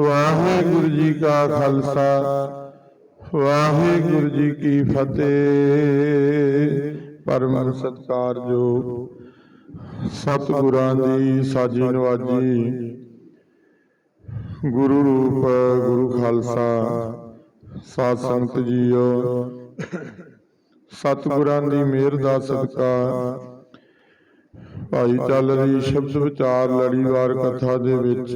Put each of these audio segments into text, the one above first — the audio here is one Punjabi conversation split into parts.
ਵਾਹਿਗੁਰੂ ਜੀ ਕਾ ਖਾਲਸਾ, ਵਾਹਿਗੁਰੂ ਜੀ ਕੀ ਫਤਿਹ। ਪਰਮ ਸਤਿਕਾਰਯੋ ਸਤਿਗੁਰਾਂ ਦੀ ਸਾਜੀ ਨਵਾਜੀ, ਗੁਰੂ ਰੂਪ, ਗੁਰੂ ਖਾਲਸਾ, ਸਾਧ ਸੰਗਤ ਜੀਓ, ਸਤਿਗੁਰਾਂ ਦੀ ਮਿਹਰ ਦਾ ਸਦਕਾ, ਭਾਈ ਚੱਲ ਰਹੀ ਸ਼ਬਦ ਵਿਚਾਰ ਲੜੀਵਾਰ ਕਥਾ ਦੇ ਵਿੱਚ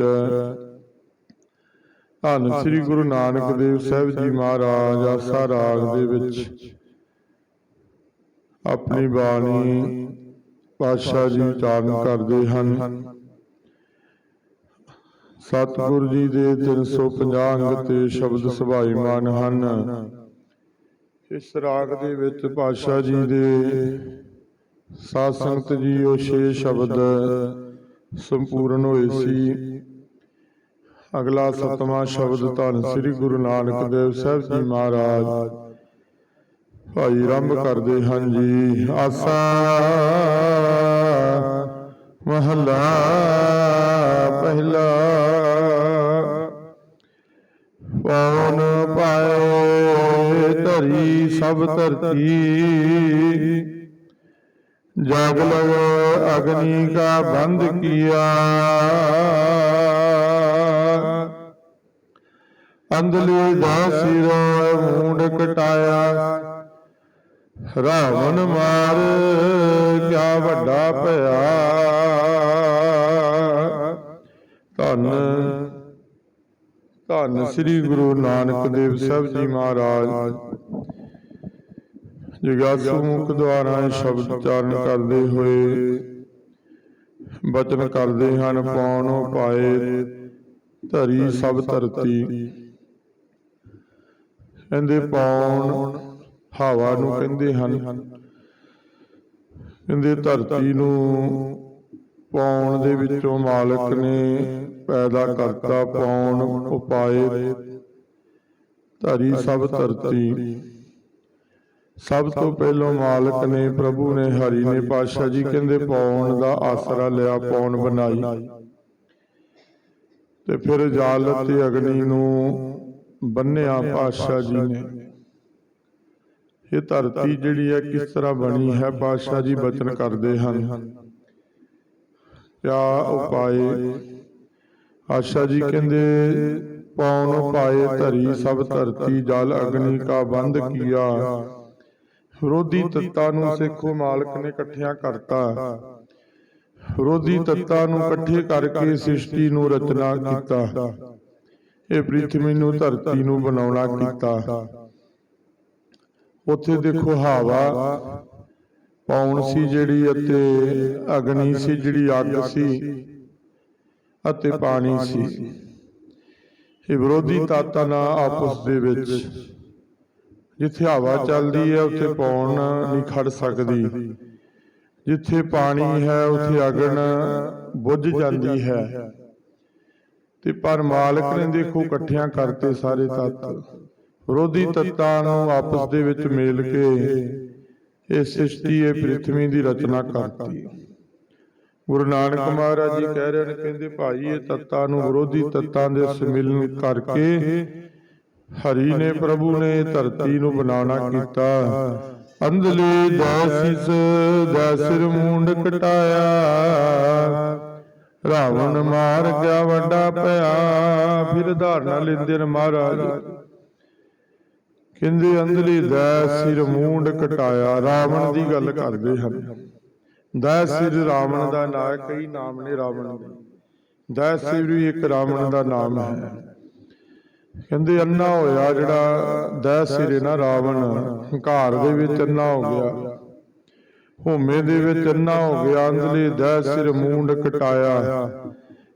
ਧੰਨ ਸ੍ਰੀ ਗੁਰੂ ਨਾਨਕ ਦੇਵ ਸਾਹਿਬ ਜੀ ਮਹਾਰਾਜ ਆਸਾ ਰਾਗ ਦੇ ਵਿੱਚ। ਆਪਣੀ ਬਾਣੀ ਪਾਤਸ਼ਾਹ ਜੀ ਉਚਾਰਨ ਕਰਦੇ ਹਨ। ਸਤਿਗੁਰੂ ਜੀ ਦੇ 350 ਅੰਗ ਤੇ ਸ਼ਬਦ ਸੁਭਾਈਮਾਨ ਹਨ। ਇਸ ਰਾਗ ਦੇ ਵਿੱਚ ਪਾਤਸ਼ਾਹ ਜੀ ਦੇ ਸਾਧ ਸੰਗਤ ਜੀ ਉਹ ਛੇ ਸ਼ਬਦ ਸੰਪੂਰਨ ਹੋਏ ਸੀ। ਅਗਲਾ ਸਤਵਾਂ ਸ਼ਬਦ ਧੰਨ ਸ੍ਰੀ ਗੁਰੂ ਨਾਨਕ ਦੇਵ ਸਾਹਿਬ ਜੀ ਮਹਾਰਾਜ। ਭਾਈ ਆਰੰਭ ਕਰਦੇ ਹਨ ਜੀ। ਆਸਾ ਮਹਲਾ ਪਹਿਲਾ। ਪੌਣ ਪਾਏ ਧਰੀ ਸਭ ਧਰਤੀ। ਜਗ ਲਗ ਅਗਨੀ ਕਾ ਬੰਦ ਕੀਆ। ਅੰਧਲੇ ਦਾ ਸਿਰ ਰਾਵਣ ਮਾਰ ਕਿਆ ਵੱਡਾ ਭਇਆ। ਧੰਨ ਧੰਨ ਸ੍ਰੀ ਗੁਰੂ ਨਾਨਕ ਦੇਵ ਸਾਹਿਬ ਜੀ ਮਹਾਰਾਜ। ਜਗਾਸੂ ਮੁਖ ਦੁਆਰਾ ਸ਼ਬਦ ਉਚਾਰਨ ਕਰਦੇ ਹੋਏ ਬਚਨ ਕਰਦੇ ਹਨ ਪੌਣੋ ਪਾਏ ਧਰੀ ਸਭ ਧਰਤੀ? ਕਹਿੰਦੇ ਪੌਣ ਹਵਾ ਨੂੰ ਕਹਿੰਦੇ ਹਨ? ਕਹਿੰਦੇ, ਧਰਤੀ ਨੂੰ ਪੌਣ ਦੇ ਵਿੱਚੋਂ ਮਾਲਕ ਨੇ ਪੈਦਾ ਕਰਤਾ ਪਾਉਣ ਉਪਾਏ ਧਰੀ ਸਭ ਧਰਤੀ? ਸਭ ਤੋਂ ਪਹਿਲਾਂ ਮਾਲਕ ਨੇ ਪ੍ਰਭੂ ਨੇ ਹਰੀ ਨੇ ਪਾਤਸ਼ਾਹ ਜੀ ਕਹਿੰਦੇ ਪੌਣ ਦਾ ਆਸਰਾ ਲਿਆ ਪੌਣ ਬਣਾਈ। ਤੇ ਫਿਰ ਜਲ ਤੇ ਅਗਨੀ ਨੂੰ ਬੰਨਿਆ ਪਾਤਸ਼ਾਹ ਜੀ ਨੇ। ਇਹ ਧਰਤੀ ਜਿਹੜੀ ਹੈ ਕਿਸ ਤਰ੍ਹਾਂ ਬਣੀ ਹੈ, ਪਾਤਸ਼ਾਹ ਜੀ ਬਚਨ ਕਰਦੇ ਹਨ। ਕਿਆ ਉਪਾਏ? ਆਸ਼ਾ ਜੀ ਕਹਿੰਦੇ ਪੌਣ ਪਾਏ ਧਰੀ ਸਭ ਧਰਤੀ, ਜਲ ਅਗਨੀ ਕਾ ਬੰਦ ਕੀਆ। ਵਿਰੋਧੀ ਤੱਤਾਂ ਨੂੰ ਸਿੱਖੋ ਮਾਲਕ ਨੇ ਇਕੱਠਿਆਂ ਕਰਤਾ। ਵਿਰੋਧੀ ਤੱਤਾਂ ਨੂੰ ਇਕੱਠੇ ਕਰਕੇ ਸ੍ਰਿਸ਼ਟੀ ਨੂੰ ਰਚਨਾ ਕੀਤਾ। ਇਹ ਪ੍ਰਿਥਵੀ ਨੂੰ ਧਰਤੀ ਨੂੰ ਬਣਾਉਣਾ ਕੀਤਾ। ਉੱਥੇ ਦੇਖੋ ਹਵਾ ਪੌਣ ਸੀ ਜਿਹੜੀ ਅਤੇ ਅਗਨੀ ਸੀ ਜਿਹੜੀ ਅੱਗ ਸੀ ਅਤੇ ਪਾਣੀ ਸੀ। ਇਹ ਵਿਰੋਧੀ ਤਾਤਾਂ ਨਾਲ ਆਪਸ ਦੇ ਵਿੱਚ ਜਿੱਥੇ ਹਵਾ ਚੱਲਦੀ ਹੈ ਉੱਥੇ ਪੌਣ ਨਹੀਂ ਖੜ ਸਕਦੀ। ਜਿੱਥੇ ਪਾਣੀ ਹੈ ਉੱਥੇ ਅਗਨ ਬੁੱਝ ਜਾਂਦੀ ਹੈ। ਤੇ ਪਰ ਮਾਲਕ ਨੇ ਦੇਖੋ ਇਕੱਠਿਆਂ ਕਰਤੇ ਸਾਰੇ ਤੱਤ। ਵਿਰੋਧੀ ਤੱਤਾਂ ਨੂੰ ਆਪਸ ਦੇ ਵਿੱਚ ਮੇਲ ਕੇ ਇਹ ਸ੍ਰਿਸ਼ਟੀ ਇਹ ਪ੍ਰਿਥਵੀ ਦੀ ਰਚਨਾ ਕਰਤੀ। ਗੁਰੂ ਨਾਨਕ ਮਹਾਰਾਜ ਜੀ ਕਹਿ ਰਹੇ ਨੇ ਕਹਿੰਦੇ ਭਾਈ ਇਹ ਤੱਤਾਂ ਨੂੰ ਵਿਰੋਧੀ ਤੱਤਾਂ ਦੇ ਸਮਿਲਨ ਕਰਕੇ ਹਰੀ ਨੇ ਪ੍ਰਭੂ ਨੇ ਧਰਤੀ ਨੂੰ ਬਣਾਉਣਾ ਕੀਤਾ। ਅੰਧਲੇ ਦਾਸਿਸ ਦਾ ਸਿਰ ਮੂੰਡ ਕਟਾਇਆ। ਰਾਵਣ ਮਾਰ ਗਿਆ ਵੱਡਾ ਪਿਆ ਫਿਰ ਧਾਰਨਾ ਲੈਂਦੇ ਨੇ ਮਹਾਰਾਜ। ਕਹਿੰਦੇ ਅੰਧਲੀ ਦਾ ਸਿਰ ਮੂੰਡ ਕਟਾਇਆ। ਰਾਵਣ ਦੀ ਗੱਲ ਕਰਦੇ ਹਨ। ਦਇਆ ਸਿਰ ਰਾਵਣ ਦਾ ਨਾਂ ਕਈ ਨਾਮ ਨੇ ਰਾਵਣ ਦੇ। ਸਿਰ ਵੀ ਇੱਕ ਰਾਵਣ ਦਾ ਨਾਮ ਹੈ। ਕਹਿੰਦੇ ਅੰਨਾ ਹੋਇਆ ਜਿਹੜਾ ਦਇਆ ਸਿਰ ਨਾ ਰਾਵਣ ਹੰਕਾਰ ਦੇ ਵਿੱਚ ਅੰਨਾ ਹੋ ਗਿਆ। ਹੋਮੇ ਦੇ ਵਿੱਚ ਅੰਨਾ ਹੋ ਗਿਆ, ਅੰਦਲੇ ਦਇਆ ਸਿਰ ਮੂੰਡ ਕਟਾਇਆ।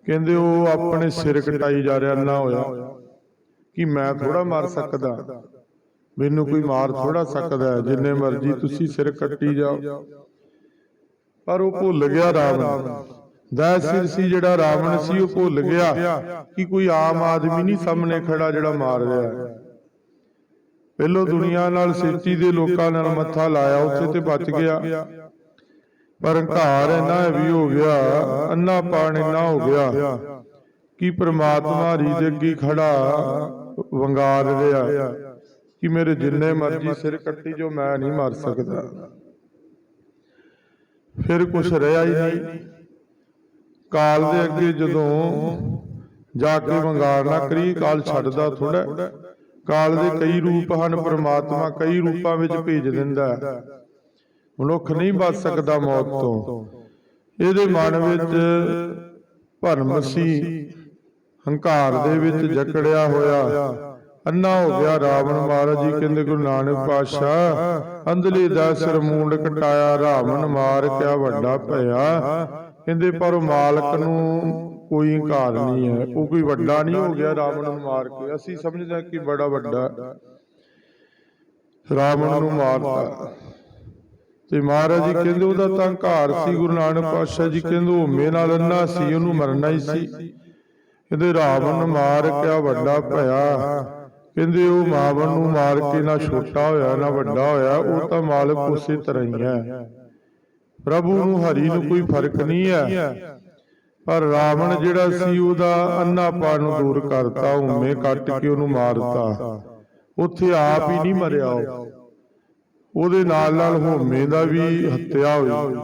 ਕਹਿੰਦੇ ਉਹ ਆਪਣੇ ਸਿਰ ਕਟਾਈ ਜਾ ਰਿਹਾ, ਅੰਨਾ ਹੋਇਆ। ਕਿ ਮੈਂ ਥੋੜਾ ਮਾਰ ਸਕਦਾ? ਮੈਨੂੰ ਕੋਈ ਮਾਰ ਥੋੜਾ ਸਕਦਾ ਜਿੰਨੇ ਮਰਜ਼ੀ ਤੁਸੀਂ ਸਿਰ ਕੱਟੀ ਜਾਓ। ਪਰ ਉਹ ਭੁੱਲ ਗਿਆ ਰਾਵਣ। ਦਇਆ ਸਿਰ ਸੀ ਜਿਹੜਾ ਰਾਵਣ ਸੀ, ਉਹ ਭੁੱਲ ਗਿਆ ਕਿ ਕੋਈ ਆਮ ਆਦਮੀ ਨਹੀਂ ਸਾਹਮਣੇ ਖੜਾ ਜਿਹੜਾ ਮਾਰ ਰਿਹਾ ਪਹਿਲੋ ਦੁਨੀਆ ਨਾਲ ਸੇਤੀ ਦੇ ਲੋਕਾਂ ਨਾਲ ਮੱਥਾ ਲਾਇਆ, ਉੱਥੇ ਤੇ ਬਚ ਗਿਆ। ਪਰ ਹੰਕਾਰ ਇੰਨਾ ਹੈਵੀ ਹੋ ਗਿਆ, ਅੰਨਾ ਪਾਣ ਇੰਨਾ ਹੋ ਗਿਆ ਕਿ ਪ੍ਰਮਾਤਮਾ ਰੀਜ ਦੇ ਅੱਗੇ ਖੜਾ ਵੰਗਾਰ ਰਿਹਾ ਕਿ ਮੇਰੇ ਜਿੰਨੇ ਮਰਜ਼ੀ ਸਿਰ ਕੱਟੀ ਜੋ ਮੈਂ ਨਹੀਂ ਮਾਰ ਸਕਦਾ। ਫਿਰ ਕੁਛ ਰਿਹਾ ਹੀ ਨਹੀਂ। ਕਾਲ ਦੇ ਅੱਗੇ ਜਦੋਂ ਜਾ ਕੇ ਵੰਗਾਰ ਨਾ ਕਰੀ ਕਾਲ ਛੱਡਦਾ ਥੋੜਾ ਕਾਲ ਦੇ ਕਈ ਰੂਪ ਹਨ ਪ੍ਰਮਾਤਮਾ ਕਈ ਰੂਪਾਂ ਵਿੱਚ ਭੇਜ ਦਿੰਦਾ ਮਨੁੱਖ ਨਹੀਂ ਬਚ ਸਕਦਾ ਮੌਤ ਤੋਂ। ਇਹਦੇ ਮਨ ਵਿੱਚ ਭਰਮ ਸੀ ਹੰਕਾਰ ਦੇ ਵਿੱਚ ਜਕੜਿਆ ਹੋਇਆ। ਅੰਨਾ ਹੋ ਗਿਆ ਰਾਵਣ ਮਹਾਰਾਜ ਜੀ ਕਹਿੰਦੇ ਗੁਰੂ ਨਾਨਕ ਪਾਤਸ਼ਾਹ ਅੰਧਲੀ ਦਾ ਸਿਰ ਮੂੰਡ ਕਟਾਇਆ ਰਾਵਣ ਮਾਰ ਕਿਆ ਵੱਡਾ ਭਇਆ। ਕਹਿੰਦੇ ਪਰ ਉਹ ਮਾਲਕ ਨੂੰ ਕੋਈ ਹੰਕਾਰ ਨਹੀਂ ਹੈ। ਉਹ ਕੋਈ ਵੱਡਾ ਨਹੀਂ ਹੋ ਗਿਆ ਰਾਵਣ ਨੂੰ ਮਾਰ ਕੇ। ਅਸੀਂ ਸਮਝਦੇ ਹਾਂ ਕਿ ਬੜਾ ਵੱਡਾ ਰਾਵਣ ਨੂੰ ਮਾਰਤਾ। ਤੇ ਮਹਾਰਾਜ ਜੀ ਕਹਿੰਦੇ ਉਹਦਾ ਤਾਂ ਹੰਕਾਰ ਸੀ ਗੁਰੂ ਨਾਨਕ ਪਾਤਸ਼ਾਹ ਜੀ ਕਹਿੰਦੇ ਹੋਮੇ ਨਾਲ ਅੰਨਾ ਸੀ ਉਹਨੂੰ ਮਰਨਾ ਹੀ ਸੀ। ਕਹਿੰਦੇ ਰਾਵਣ ਮਾਰ ਕਿਆ ਵੱਡਾ ਭਇਆ। ਕਹਿੰਦੇ ਉਹ ਮਾਵਨ ਨੂੰ ਮਾਰ ਕੇ ਨਾ ਛੋਟਾ ਹੋਇਆ ਨਾ ਵੱਡਾ ਹੋਇਆ ਉਹ ਤਾਂ ਮਾਲਕ ਉਸੇ ਤਰ੍ਹਾਂ ਹੀ। ਹੈ। ਪ੍ਰਭੂ ਨੂੰ ਹਰੀ ਨੂੰ ਕੋਈ ਫ਼ਰਕ ਨਹੀਂ ਹੈ। ਪਰ ਰਾਵਣ ਜਿਹੜਾ ਸੀ ਉਹਦਾ ਅੰਨਾਪਾ ਨੂੰ ਦੂਰ ਕਰਤਾ ਹੋਮੇ ਕੱਟ ਕੇ ਉਹਨੂੰ ਮਾਰਤਾ। ਉੱਥੇ ਆਪ ਹੀ ਨਹੀਂ ਮਰਿਆ ਉਹ। ਉਹਦੇ ਨਾਲ ਨਾਲ ਹੋਮੇ ਦਾ ਵੀ ਹੱਤਿਆ ਹੋਈ।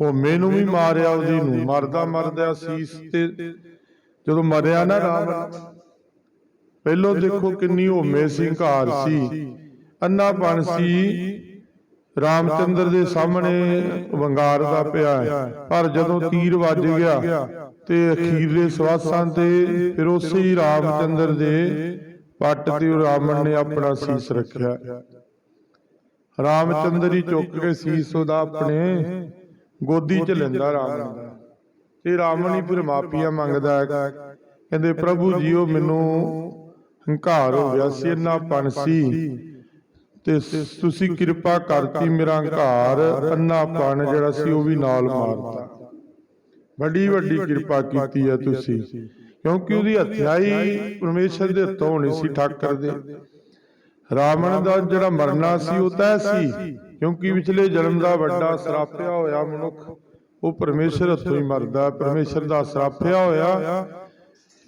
ਹੋਮੇ ਨੂੰ ਵੀ ਮਾਰਿਆ ਉਹਦੀ ਨੂੰ। ਮਰਦਾ ਮਰਦਾ ਸੀਸ ਤੇ ਜਦੋਂ ਮਰਿਆ ਨਾ ਰਾਵਣ ਪਹਿਲੋਂ ਦੇਖੋ ਕਿੰਨੀ ਹੋਮੇ ਸੀ। ਹੰਕਾਰ ਸੀ ਅੰਨਾਪਣ ਸੀ। ਰਾਮਚੰਦਰ ਦੇ ਸਾਹਮਣੇ ਵੰਗਾਰ ਦਾ ਪਿਆ ਹੈ। ਪਰ ਜਦੋਂ ਤੀਰ ਵੱਜ ਗਿਆ ਤੇ ਅਖੀਰਲੇ ਸਵਾਸਾਂ ਤੇ ਫਿਰ ਉਸੇ ਹੀ ਰਾਮਚੰਦਰ ਦੇ ਪੱਟ ਤੇ ਰਾਵਣ ਨੇ ਆਪਣਾ ਸੀਸ ਰੱਖਿਆ। ਰਾਮਚੰਦਰ ਹੀ ਚੁੱਕ ਕੇ ਸੀਸ ਉਹਦਾ ਆਪਣੇ ਗੋਦੀ 'ਚ ਲੈਂਦਾ ਦਾ। ਤੇ ਰਾਵਣ ਹੀ ਫਿਰ ਮਾਫੀਆ ਮੰਗਦਾ ਹੈ। ਕਹਿੰਦੇ ਪ੍ਰਭੂ ਜੀਓ ਮੈਨੂੰ ਹੰਕਾਰ ਹੋ ਗਿਆ ਸੀ ਇੰਨਾ ਪਨ ਸੀ ਤੇ ਤੁਸੀਂ ਕਿਰਪਾ ਕਰਤੀ ਮੇਰਾ ਹੰਕਾਰ ਅੰਨਾ ਪਨ ਜਿਹੜਾ ਸੀ ਉਹ ਵੀ ਨਾਲ ਮਾਰਤਾ। ਵੱਡੀ ਵੱਡੀ ਕਿਰਪਾ ਕੀਤੀ ਹੈ ਤੁਸੀਂ, ਕਿਉਂਕਿ ਉਹਦੀ ਹੱਥਿਆਈ ਪਰਮੇਸ਼ਰ ਦੇ ਹੱਥੋਂ ਹੋਣੀ ਸੀ ਠਾਕਰ ਦੇ। ਰਾਵਣ ਦਾ ਜਿਹੜਾ ਮਰਨਾ ਸੀ ਉਹ ਤੈ ਸੀ, ਕਿਉਂਕਿ ਪਿਛਲੇ ਜਨਮ ਦਾ ਵੱਡਾ ਸਰਾਪਿਆ ਹੋਇਆ ਮਨੁੱਖ, ਉਹ ਪਰਮੇਸ਼ਰ ਹੱਥੋਂ ਹੀ ਮਰਦਾ, ਪਰਮੇਸ਼ਰ ਦਾ ਸਰਾਪਿਆ ਹੋਇਆ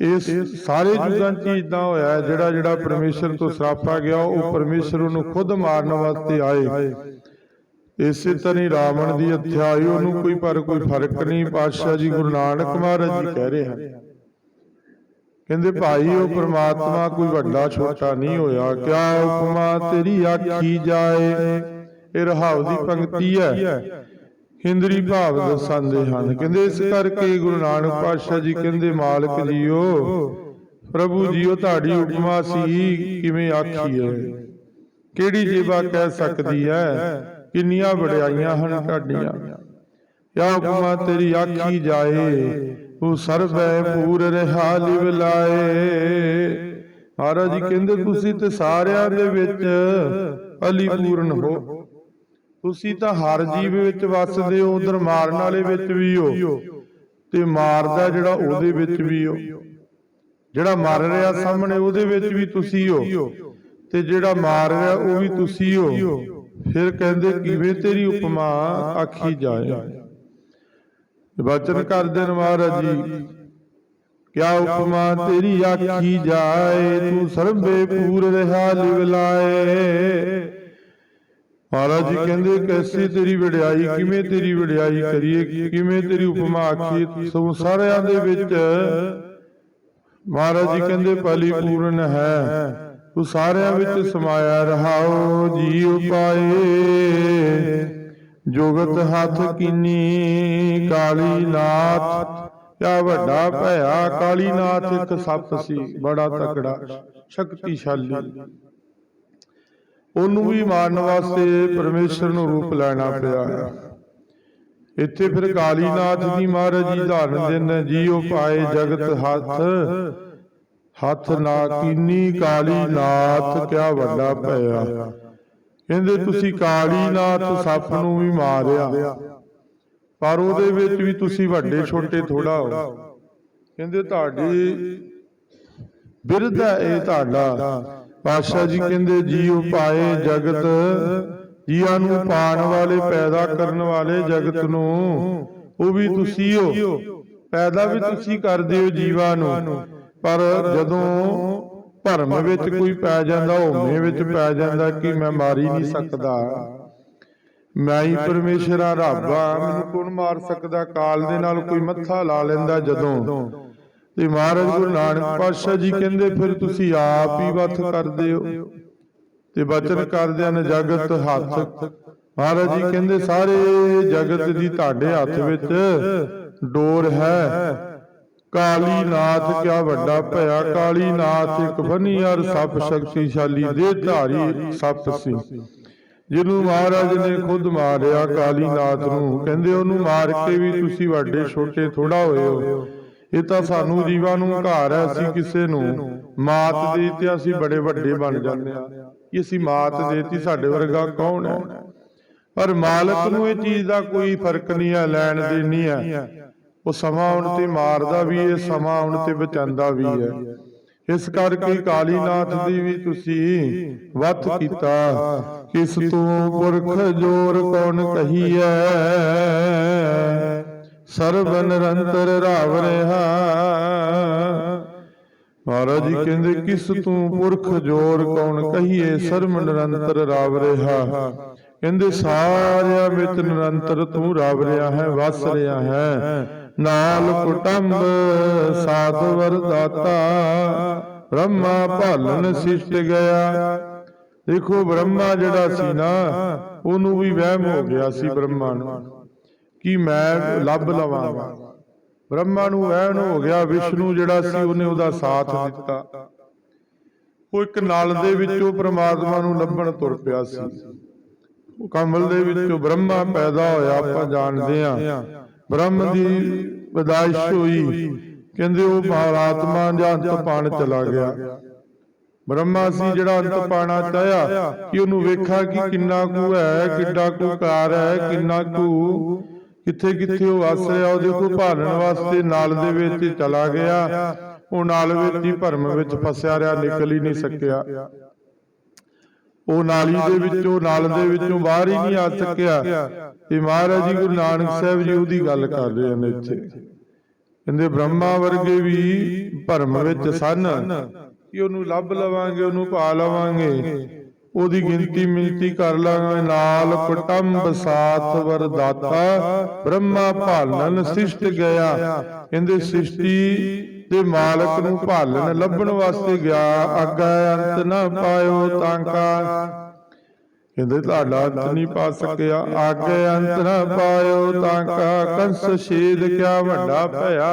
ਇਸ ਸਾਰੇ ਜੁਗਾਂ 'ਚ ਇਦਾਂ ਹੋਇਆ ਜਿਹੜਾ ਜਿਹੜਾ ਪਰਮੇਸ਼ਰ ਤੋਂ ਸਰਾਪਾ ਗਿਆ, ਉਹ ਪਰਮੇਸ਼ਰ ਨੂੰ ਖੁਦ ਮਾਰਨ ਵਾਸਤੇ ਆਏ। ਇਸੇ ਤਰ੍ਹਾਂ ਰਾਵਣ ਦੀ ਹੱਤਿਆ ਹੋਈ ਉਹਨੂੰ ਕੋਈ ਪਰ ਕੋਈ ਫ਼ਰਕ ਨਹੀਂ, ਪਾਤਸ਼ਾਹ ਜੀ ਗੁਰੂ ਨਾਨਕ ਮਹਾਰਾਜ ਜੀ ਕਹਿ ਰਹੇ ਹਨ। ਕਹਿੰਦੇ, ਭਾਈ, ਉਹ ਪ੍ਰਮਾਤਮਾ ਕੋਈ ਵੱਡਾ, ਛੋਟਾ ਨਹੀਂ ਹੋਇਆ। ਕਿਆ ਉਪਮਾ ਤੇਰੀ ਆਖੀ ਜਾਏ? ਇਹ ਰਹਾਉ ਦੀ ਪੰਕਤੀ ਹੈ। ਹਿੰਦਰੀ ਭਾਵ ਦਸਾਂਦੇ ਹਨ। ਕਹਿੰਦੇ ਇਸ ਕਰਕੇ ਗੁਰੂ ਨਾਨਕ ਪਾਤਸ਼ਾਹ ਜੀ ਕਹਿੰਦੇ ਮਾਲਕ ਜੀਓ ਪ੍ਰਭੂ ਜੀਓ ਤੁਹਾਡੀ ਉਪਮਾ ਸੀ ਕਿਵੇਂ ਆਖੀ ਹੈ? ਕਿਹੜੀ ਜੀਵਾ ਕਹਿ ਸਕਦੀ ਹੈ? ਕਿੰਨੀਆਂ ਵਡਿਆਈਆਂ ਹਨ ਤੁਹਾਡੀਆਂ? ਕਿਆ ਉਪਮਾ ਤੇਰੀ ਆਖੀ ਜਾਏ ਤੂੰ ਸਰਬੈ ਪੂਰ ਰਹਾ ਲਿਵ ਲਾਏ। ਮਹਾਰਾਜ ਜੀ ਕਹਿੰਦੇ ਤੁਸੀਂ ਤੇ ਸਾਰਿਆਂ ਦੇ ਵਿੱਚ ਅਲੀ ਪੂਰਨ ਹੋ। ਤੁਸੀਂ ਤਾਂ ਹਰ ਜੀਵ ਵਿੱਚ ਵਸਦੇ ਹੋ ਉਧਰ ਮਾਰਨ ਵਾਲੇ ਵਿੱਚ ਵੀ ਹੋ। ਤੇ ਮਾਰਦਾ ਜਿਹੜਾ ਉਹਦੇ ਵਿੱਚ ਵੀ ਹੋ। ਜਿਹੜਾ ਮਰ ਰਿਹਾ ਸਾਹਮਣੇ ਉਹਦੇ ਵਿੱਚ ਵੀ ਤੁਸੀਂ ਹੋ। ਤੇ ਜਿਹੜਾ ਮਾਰ ਰਿਹਾ ਉਹ ਵੀ ਤੁਸੀਂ ਹੋ। ਫਿਰ ਕਹਿੰਦੇ ਕਿਵੇਂ ਤੇਰੀ ਉਪਮਾ ਆਖੀ ਜਾਏ। ਵਚਨ ਕਰਦੇ ਨੇ ਮਹਾਰਾਜ ਜੀ। ਕਿਆ ਉਪਮਾ ਤੇਰੀ ਆਖੀ ਜਾਏ ਤੂੰ ਸਰਬੇ ਪੂਰ ਰਹਾ ਲਿਵ ਲਾਏ ਮਹਾਰਾਜ ਜੀ ਕਹਿੰਦੇ ਕੈਸੀ ਤੇਰੀ ਵਡਿਆਈ ਕਿਵੇਂ ਤੇਰੀ ਵਡਿਆਈ ਕਰੀਏ ਕਿਵੇਂ ਤੇਰੀ ਉਪਮਾ ਆਖੀ ਸਭ ਸਾਰਿਆਂ ਦੇ ਵਿੱਚ ਮਹਾਰਾਜ ਜੀ ਕਹਿੰਦੇ ਪੂਰਨ ਹੈ। ਤੂੰ ਸਾਰਿਆਂ ਵਿੱਚ ਸਮਾਇਆ ਰਹਾਓ ਜੀ ਉਪਾਏ। ਜੋਗਤ ਹੱਥ ਕੀਨੀ ਕਾਲੀ ਨਾਥ ਕਿਆ ਵੱਡਾ ਭਇਆ ਕਾਲੀ ਨਾਥ ਇੱਕ ਸੱਪ ਸੀ ਬੜਾ ਤਕੜਾ ਸ਼ਕਤੀਸ਼ਾਲੀ। ਉਹਨੂੰ ਵੀ ਮਾਰਨ ਵਾਸਤੇ ਪਰਮੇਸ਼ਰ ਨੂੰ ਰੂਪ ਲੈਣਾ ਪਿਆ ਇੱਥੇ ਫਿਰ ਕਾਲੀਨਾਥ ਜੀ ਮਹਾਰਾਜ ਜੀ ਧਾਰਨ ਦਿਨ ਜੀਉ ਪਾਏ ਜਗਤ ਹੱਥ। ਹੱਥ। ਨਾ ਕੀਨੀ ਕਾਲੀਨਾਥ ਕਿਆ ਵੱਡਾ ਭਇਆ। ਕਹਿੰਦੇ ਤੁਸੀਂ ਕਾਲੀਨਾਥ ਸੱਪ ਨੂੰ ਵੀ ਮਾਰਿਆ। ਪਰ ਉਹਦੇ ਵਿੱਚ ਵੀ ਤੁਸੀਂ ਵੱਡੇ ਛੋਟੇ ਥੋੜਾ ਹੋ। ਕਹਿੰਦੇ ਤੁਹਾਡੀ ਬਿਰਧ ਹੈ ਇਹ ਤੁਹਾਡਾ। ਪਾਸ਼ਾ ਜੀ ਕਹਿੰਦੇ ਜੀਉ ਪਾਏ ਜਗਤ ਜੀਆਂ ਨੂੰ ਪਾਣ ਵਾਲੇ ਪੈਦਾ ਕਰਨ ਵਾਲੇ ਜਗਤ ਨੂੰ ਉਹ ਵੀ ਤੁਸੀਂ ਹੋ। ਪੈਦਾ ਵੀ ਤੁਸੀਂ ਕਰਦੇ ਹੋ ਜੀਵਾਂ ਨੂੰ। ਪਰ ਜਦੋਂ ਭਰਮ ਵਿੱਚ ਕੋਈ ਪੈ ਜਾਂਦਾ ਹੋਮੇ ਵਿੱਚ ਪੈ ਜਾਂਦਾ ਕਿ ਮੈਂ ਮਾਰੀ ਨਹੀਂ ਸਕਦਾ। ਮੈਂ ਹੀ ਪਰਮੇਸ਼ਰ ਆ ਰੱਬ ਆ ਮੈਨੂੰ ਕੌਣ ਮਾਰ ਸਕਦਾ? ਕਾਲ ਦੇ ਨਾਲ ਕੋਈ ਮੱਥਾ ਲਾ ਲੈਂਦਾ ਜਦੋਂ। ਤੇ ਮਹਾਰਾਜ ਗੁਰੂ ਨਾਨਕ ਪਾਤਸ਼ਾਹ ਜੀ ਕਹਿੰਦੇ ਫਿਰ ਤੁਸੀਂ ਆਪ ਹੀ ਵੱਥ ਕਰਦੇ ਹੋ। ਤੇ ਬਚਨ ਕਰਦਿਆਂ ਨੇ ਜਗਤ ਹੱਥ। ਮਹਾਰਾਜ ਜੀ ਕਹਿੰਦੇ ਸਾਰੇ ਜਗਤ ਦੀ ਤੁਹਾਡੇ ਹੱਥ ਵਿੱਚ ਡੋਰ ਹੈ। ਕਾਲੀ ਨਾਥ ਕਿਆ ਵੱਡਾ ਭਇਆ। ਕਾਲੀ ਨਾਥ ਇੱਕ ਬਨੀਅਰ ਸੱਪ ਸ਼ਕਤੀਸ਼ਾਲੀ ਦੇ ਧਾਰੀ ਸੱਪ ਸੀ। ਜਿਹਨੂੰ ਮਹਾਰਾਜ ਨੇ ਖੁਦ ਮਾਰਿਆ ਕਾਲੀ ਨਾਥ ਨੂੰ। ਕਹਿੰਦੇ ਉਹਨੂੰ ਮਾਰ ਕੇ ਵੀ ਤੁਸੀਂ ਵੱਡੇ ਛੋਟੇ ਥੋੜਾ ਹੋਏ ਹੋ। ਇਹ ਤਾਂ ਸਾਨੂੰ ਜੀਵਾਂ ਨੂੰ ਘਾਰ ਹੈ ਅਸੀਂ ਕਿਸੇ ਨੂੰ ਮਾਤ ਦੇ ਤੇ ਅਸੀਂ ਬੜੇ ਵੱਡੇ ਬਣ ਜਾਂਦੇ ਆ ਕਿ ਅਸੀਂ ਮਾਤ ਦੇਤੀ ਸਾਡੇ ਵਰਗਾ ਕੌਣ ਹੈ? ਪਰ ਮਾਲਕ ਨੂੰ ਇਹ ਚੀਜ਼ ਦਾ ਕੋਈ ਫ਼ਰਕ ਨਹੀਂ ਹੈ ਲੈਣ ਦੇ ਨਹੀਂ ਹੈ। ਉਹ ਸਮਾਂ ਆਉਣ ਤੇ ਮਾਰਦਾ ਵੀ ਹੈ ਸਮਾਂ ਆਉਣ ਤੇ ਬਚਾਉਂਦਾ ਵੀ ਹੈ। ਇਸ ਕਰਕੇ ਕਾਲੀਨਾਥ ਦੀ ਵੀ ਤੁਸੀਂ ਵੱਤ ਕੀਤਾ। ਕਿਸ ਤੂੰ ਪੁਰਖ ਜੋਰ ਕੌਣ ਕਹੀਐ? ਸਰਬ ਨਿਰੰਤਰ ਰਾਵ ਰਿਹਾ ਮਹਾਰਾਜ ਜੀ ਕਹਿੰਦੇ ਕਿਸ ਤੂੰ ਪੁਰਖ ਜੋਰ ਕੌਣ ਕਹੀਏ? ਸਰਬ ਨਿਰੰਤਰ ਰਾਵ ਰਿਹਾ ਕਹਿੰਦੇ ਸਾਰਿਆਂ ਵਿੱਚ ਨਿਰੰਤਰ ਤੂੰ ਰਾਵ ਰਿਹਾ ਹੈ ਵਸ ਰਿਹਾ ਹੈ। ਨਾਲ ਕੁਟੰਬ ਸਾਧ ਵਰਦਾਤਾ ਬ੍ਰਹਮਾ ਭਾਲਨ ਸਿਸ਼ਟ ਗਿਆ। ਦੇਖੋ ਬ੍ਰਹਮਾ ਜਿਹੜਾ ਸੀ ਨਾ ਉਹਨੂੰ ਵੀ ਵਹਿਮ ਹੋ ਗਿਆ ਸੀ ਬ੍ਰਹਮਾ ਨੂੰ। ਕਿ ਮੈਂ ਲੱਭ ਲਵਾਂਗਾ ਬ੍ਰਹਮਾ ਨੂੰ ਵਹਿਣ ਹੋ ਗਿਆ, ਵਿਸ਼ਨੂੰ ਜਿਹੜਾ ਸੀ ਉਹਨੇ ਉਹਦਾ ਸਾਥ ਦਿੱਤਾ। ਉਹ ਇੱਕ ਨਲ ਦੇ ਵਿੱਚੋਂ ਪ੍ਰਮਾਤਮਾ ਨੂੰ ਲੱਭਣ ਤੁਰ ਪਿਆ ਸੀ। ਉਹ ਕਮਲ ਦੇ ਵਿੱਚੋਂ ਬ੍ਰਹਮਾ ਪੈਦਾ ਹੋਇਆ, ਆਪਾਂ ਜਾਣਦੇ ਆ ਬ੍ਰਹਮ ਦੀ ਵਿਦਾਇਸ਼ ਹੋਈ। ਕਹਿੰਦੇ ਉਹ ਮਹਾਰਾਤਮਾ ਦਾ ਅੰਤ ਚਲਾ ਗਿਆ। ਬ੍ਰਹਮਾ ਸੀ ਜਿਹੜਾ ਅੰਤ ਪਾਣਾ ਚਾਹਿਆ ਕਿ ਉਹਨੂੰ ਵੇਖਾ ਕਿ ਕਿੰਨਾ ਕੁ ਹੈ, ਕਿੱਡਾ ਕੁ ਕਾਰ ਹੈ, ਕਿੰਨਾ ਕੁ ਕਿੱਥੇ ਕਿੱਥੇ ਉਹ ਵਸ ਰਿਹਾ ਉਹ ਦੇਖੋ ਭਾਲਣ ਵਾਸਤੇ ਨਾਲ ਦੇ ਵਿੱਚ ਚਲਾ ਗਿਆ। ਉਹ ਨਾਲ ਵਿੱਚ ਹੀ ਭਰਮ ਵਿੱਚ ਫਸਿਆ ਰਿਹਾ ਨਿਕਲ ਹੀ ਨਹੀਂ ਸਕਿਆ। ਉਹ ਨਾਲੀ ਦੇ ਵਿੱਚੋਂ ਨਾਲ ਦੇ ਵਿੱਚੋਂ ਬਾਹਰ ਹੀ ਨਹੀਂ ਆ ਸਕਿਆ। ਤੇ ਮਹਾਰਾਜ ਜੀ ਗੁਰੂ ਨਾਨਕ ਸਾਹਿਬ ਜੀ ਉਹਦੀ ਗੱਲ ਕਰ ਰਹੇ ਨੇ ਇੱਥੇ। ਕਹਿੰਦੇ ਬ੍ਰਹਮਾ ਵਰਗੇ ਵੀ ਭਰਮ ਵਿੱਚ ਸਨ ਕਿ ਉਹਨੂੰ ਲੱਭ ਲਵਾਂਗੇ ਉਹਨੂੰ ਪਾ ਲਵਾਂਗੇ। ਉਹਦੀ ਗਿਣਤੀ ਮਿਲਤੀ ਕਰ ਲਾਂਗੇ ਨਾਲ ਕੁਟੰਬ ਸਾਥ ਵਰਦਾਤਾ ਬ੍ਰਹਮਾ ਭਾਲਨ ਸਿਸ਼ਟ ਗਿਆ। ਕਹਿੰਦੇ ਸ੍ਰਿਸ਼ਟੀ ਦੇ ਮਾਲਕ ਨੂੰ ਭਾਲਣ ਲੱਭਣ ਵਾਸਤੇ ਗਿਆ। ਅੱਗਾ ਅੰਤ ਨਾ ਪਾਇਓ ਤਾਂਕਾ ਕਹਿੰਦੇ ਤੁਹਾਡਾ ਅੰਤ ਨਹੀਂ ਪਾ ਸਕਿਆ। ਆਗੇ ਅੰਤ ਨਾ ਪਾਇਓ ਤਾਂਕਾ ਕੰਸ ਛੇਦ ਕਿਆ ਵੱਡਾ ਭਇਆ।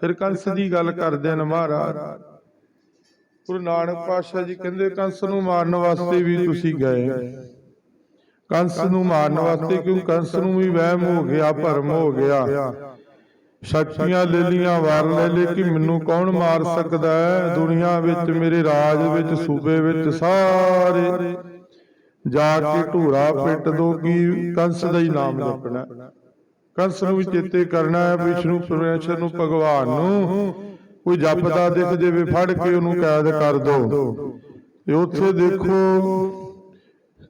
ਫਿਰ ਕੰਸ ਦੀ ਗੱਲ ਕਰਦੇ ਨੇ ਮਹਾਰਾਜ। ਗੁਰੂ ਨਾਨਕ ਪਾਤਸ਼ਾਹ ਜੀ ਕਹਿੰਦੇ, ਕੰਸ ਨੂੰ ਮਾਰਨ ਵਾਸਤੇ ਵੀ ਤੁਸੀਂ ਗਏ। ਕੰਸ ਨੂੰ ਮਾਰਨ ਵਾਸਤੇ ਕਿਉਂ? ਕੰਸ ਨੂੰ ਵੀ ਵਹਿਮ ਹੋ ਗਿਆ, ਭਰਮ ਹੋ ਗਿਆ। ਸ਼ਕਤੀਆਂ ਲੈ ਲੀਆਂ ਵਾਰ ਲੈ ਲੈ ਕਿ ਮੈਨੂੰ ਕੌਣ ਮਾਰ ਸਕਦਾ ਹੈ? ਦੁਨੀਆ ਵਿੱਚ, ਮੇਰੇ ਰਾਜ ਵਿੱਚ, ਸੂਬੇ ਵਿੱਚ ਸਾਰੇ ਜਾ ਕੇ ਢੂਰਾ ਪਿੱਟ ਦੋ ਕਿ ਕੰਸ ਦਾ ਹੀ ਨਾਮ ਜਪਣਾ ਹੈ। ਕੰਸ ਨੂੰ ਵੀ ਚੇਤੇ ਕਰਨਾ ਹੈ, ਵਿਸ਼ਨੂੰ, ਪਰਮੇਸ਼ਰ ਨੂੰ, ਭਗਵਾਨ ਨੂੰ। ਕੋਈ ਜਪਦਾ ਦਿਖ ਜਾਵੇ ਫੜ ਕੇ ਉਹਨੂੰ ਕੈਦ ਕਰ ਦੋ। ਤੇ ਉੱਥੇ ਦੇਖੋ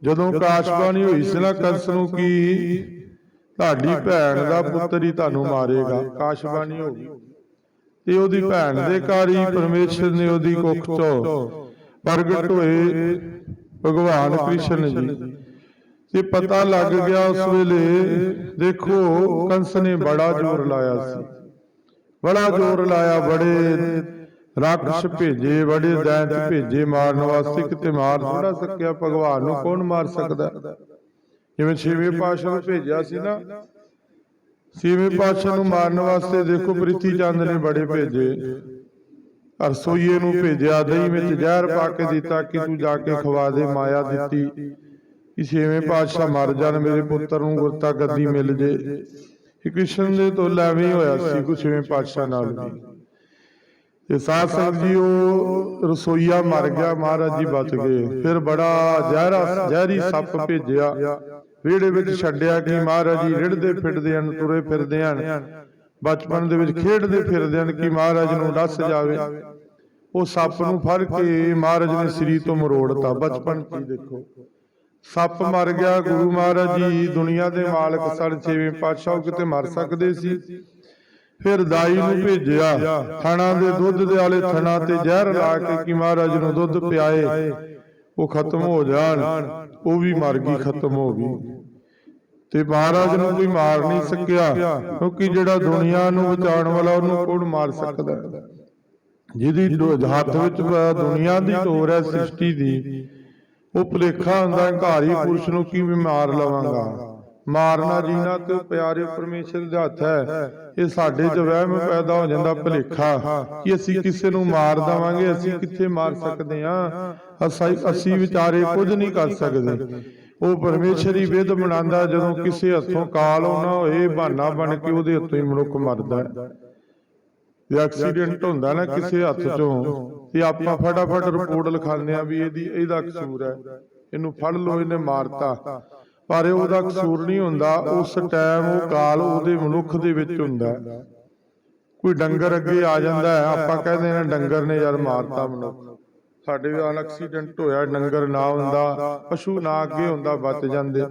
ਜਦੋਂ ਕਾਸ਼ਬਾਣੀ ਹੋਈ ਸੀ ਨਾ ਕੰਸ ਨੂੰ ਕੀ? ਤੁਹਾਡੀ ਭੈਣ ਦਾ ਪੁੱਤਰ ਹੀ ਤੁਹਾਨੂੰ ਮਾਰੇਗਾ। ਕਾਸ਼ਬਾਣੀ ਹੋ ਗਈ। ਤੇ ਉਹਦੀ ਭੈਣ ਦੇ ਕਾਰੀ ਪਰਮੇਸ਼ਰ ਨੇ ਉਹਦੀ ਕੁੱਖ ਚੋਂ। ਪ੍ਰਗਟ ਹੋਏ ਭਗਵਾਨ ਕ੍ਰਿਸ਼ਨ ਜੀ। ਤੇ ਪਤਾ ਲੱਗ ਗਿਆ ਉਸ ਵੇਲੇ ਦੇਖੋ ਕੰਸ ਨੇ ਬੜਾ ਜ਼ੋਰ ਲਾਇਆ ਸੀ। ਬੜਾ ਜ਼ੋਰ ਲਾਇਆ ਬੜੇ। ਰਾਖਸ਼ ਭੇਜੇ ਬੜੇ ਦੈਂਤ ਭੇਜੇ ਮਾਰਨ ਵਾਸਤੇ ਕਿਤੇ ਮਾਰ ਥੋੜਾ ਸਕਿਆ ਭਗਵਾਨ ਨੂੰ ਕੌਣ ਮਾਰ ਸਕਦਾ? ਜਿਵੇਂ ਛੇਵੇਂ ਪਾਤਸ਼ਾਹ ਨੂੰ ਭੇਜਿਆ ਸੀ ਨਾ। ਛੇਵੇਂ ਪਾਤਸ਼ਾਹ ਨੂੰ ਮਾਰਨ ਵਾਸਤੇ ਦੇਖੋ ਪ੍ਰਿਥੀ ਚੰਦ ਨੇ ਬੜੇ ਭੇਜੇ। ਅਰਸੋਈਏ ਨੂੰ ਭੇਜਿਆ ਦਹੀਂ ਵਿੱਚ ਜ਼ਹਿਰ ਪਾ ਕੇ ਦਿੱਤਾ ਕਿ ਤੂੰ ਜਾ ਕੇ ਖਵਾ ਦੇ ਮਾਇਆ ਦਿੱਤੀ। ਕਿ ਛੇਵੇਂ ਪਾਤਸ਼ਾਹ ਮਰ ਜਾਣ ਮੇਰੇ ਪੁੱਤਰ ਨੂੰ ਗੁਰਤਾ ਗੱਦੀ ਮਿਲ ਜੇ। ਇਹ ਕ੍ਰਿਸ਼ਨ ਦੇ ਤੋਂ ਲੈਵੇਂ ਹੋਇਆ ਸੀ, ਕੁਛ ਪਾਤਸ਼ਾਹ ਨਾਲ ਵੀ। ਤੇ ਸਾਧ ਸੰਗਤ ਜੀ ਉਹ ਰਸੋਈਆ ਮਰ ਗਿਆ, ਮਹਾਰਾਜ ਜੀ ਬਚ ਗਏ। ਫਿਰ ਬੜਾ ਜ਼ਹਿਰਾ, ਜ਼ਹਿਰੀ ਸੱਪ ਭੇਜਿਆ। ਵਿਹੜੇ ਵਿੱਚ ਛੱਡਿਆ ਕਿ ਮਹਾਰਾਜ ਜੀ ਰਿੜਦੇ ਫਿਰਦੇ ਹਨ, ਤੁਰੇ ਫਿਰਦੇ ਹਨ। ਬਚਪਨ ਦੇ ਵਿੱਚ ਖੇਡਦੇ ਫਿਰਦੇ ਹਨ ਕਿ ਮਹਾਰਾਜ ਨੂੰ ਦੱਸ ਜਾਵੇ। ਉਹ ਸੱਪ ਨੂੰ ਫੜ ਕੇ ਮਹਾਰਾਜ ਨੇ ਸਰੀਰ ਤੋਂ ਮਰੋੜਤਾ। ਬਚਪਨ ਕੀ ਦੇਖੋ। ਸੱਪ ਮਰ ਗਿਆ, ਗੁਰੂ ਮਹਾਰਾਜ ਜੀ ਦੁਨੀਆ ਦੇ ਮਾਲਕ ਸਨ, ਛੇਵੇਂ ਪਾਤਸ਼ਾਹ ਕਿਤੇ ਮਰ ਸਕਦੇ ਸੀ। ਫਿਰ ਦਾਈ ਨੂੰ ਭੇਜਿਆ, ਥਣਾ ਦੇ ਦੁੱਧ ਦੇ ਆਲੇ ਥਣਾ ਤੇ ਜ਼ਹਿਰ ਲਾ ਕੇ ਕਿ ਮਹਾਰਾਜ ਨੂੰ ਦੁੱਧ ਪਿਆਏ, ਉਹ ਖਤਮ ਹੋ ਜਾਣ, ਉਹ ਵੀ ਮਰ ਗਈ, ਖਤਮ ਹੋ ਗਈ। ਤੇ ਮਹਾਰਾਜ ਨੂੰ ਕੋਈ ਮਾਰ ਨਹੀਂ ਸਕਿਆ, ਕਿਉਂਕਿ ਜਿਹੜਾ ਦੁਨੀਆ ਨੂੰ ਬਚਾਉਣ ਵਾਲਾ ਉਹਨੂੰ ਕੌਣ ਮਾਰ ਸਕਦਾ? ਜਿਹਦੀ ਹੱਥ ਵਿੱਚ ਬ- ਦੁਨੀਆ ਦੀ ਤੋਰ ਹੈ, ਸ੍ਰਿਸ਼ਟੀ ਦੀ ਉਹ ਭੁਲੇਖਾ ਹੁੰਦਾ ਹੰਕਾਰੀ ਪੁਰਸ਼ ਨੂੰ ਕਿਵੇਂ ਮਾਰ ਲਵਾਂਗਾ? ਮਾਰਨਾ ਜੀਣਾ ਤੇ ਪਿਆਰੇ ਪਰਮੇਸ਼ਰ ਦੇ ਹੱਥ ਹੈ। ਇਹ ਸਾਡੇ ਚ ਵਹਿਮ ਪੈਦਾ ਹੋ ਜਾਂਦਾ ਭੁਲੇਖਾ। ਕਿ ਅਸੀਂ ਕਿਸੇ ਨੂੰ ਮਾਰ ਦਵਾਂਗੇ ਅਸੀਂ ਕਿੱਥੇ ਮਾਰ ਸਕਦੇ ਹਾਂ? ਅਸੀਂ ਅਸੀਂ ਵਿਚਾਰੇ ਕੁਝ ਨਹੀਂ ਕਰ ਸਕਦੇ। ਉਹ ਪਰਮੇਸ਼ਰ ਹੀ ਵਿਧ ਬਣਾਉਂਦਾ ਜਦੋਂ ਕਿਸੇ ਹੱਥੋਂ ਕਾਲ ਆਉਣਾ ਹੋਏ ਬਹਾਨਾ ਬਣ ਕੇ ਉਹਦੇ ਹੱਥੋਂ ਹੀ ਮਨੁੱਖ ਮਰਦਾ ਹੈ। ਜੇ ਐਕਸੀਡੈਂਟ ਹੁੰਦਾ ਨਾ ਕਿਸੇ ਹੱਥ ਚੋਂ। ਤੇ ਆਪਾਂ ਫਟਾਫਟ ਰਿਪੋਰਟ ਲਿਖਾਉਂਦੇ ਆ ਵੀ ਇਹਦੀ ਇਹਦਾ ਕਸੂਰ ਹੈ। ਇਹਨੂੰ ਫੜ ਲਓ ਇਹਨੇ ਮਾਰਤਾ। ਪਰ ਉਹਦਾ ਕਸੂਰ ਨਹੀਂ ਹੁੰਦਾ ਉਸ ਟਾਈਮ ਉਹ ਕਾਲ ਉਹਦੇ ਮਨੁੱਖ ਦੇ ਵਿੱਚ ਹੁੰਦਾ। ਕੋਈ ਡੰਗਰ ਅੱਗੇ ਆ ਜਾਂਦਾ ਆਪਾਂ ਕਹਿੰਦੇ ਨੇ ਡੰਗਰ ਨੇ ਯਾਰ ਮਾਰਤਾ ਮਨੁੱਖ। ਸਾਡੇ ਨਾਲ ਐਕਸੀਡੈਂਟ ਹੋਇਆ ਡੰਗਰ ਨਾ ਹੁੰਦਾ ਪਸ਼ੂ ਨਾ ਅੱਗੇ ਹੁੰਦਾ ਬਚ ਜਾਂਦੇ।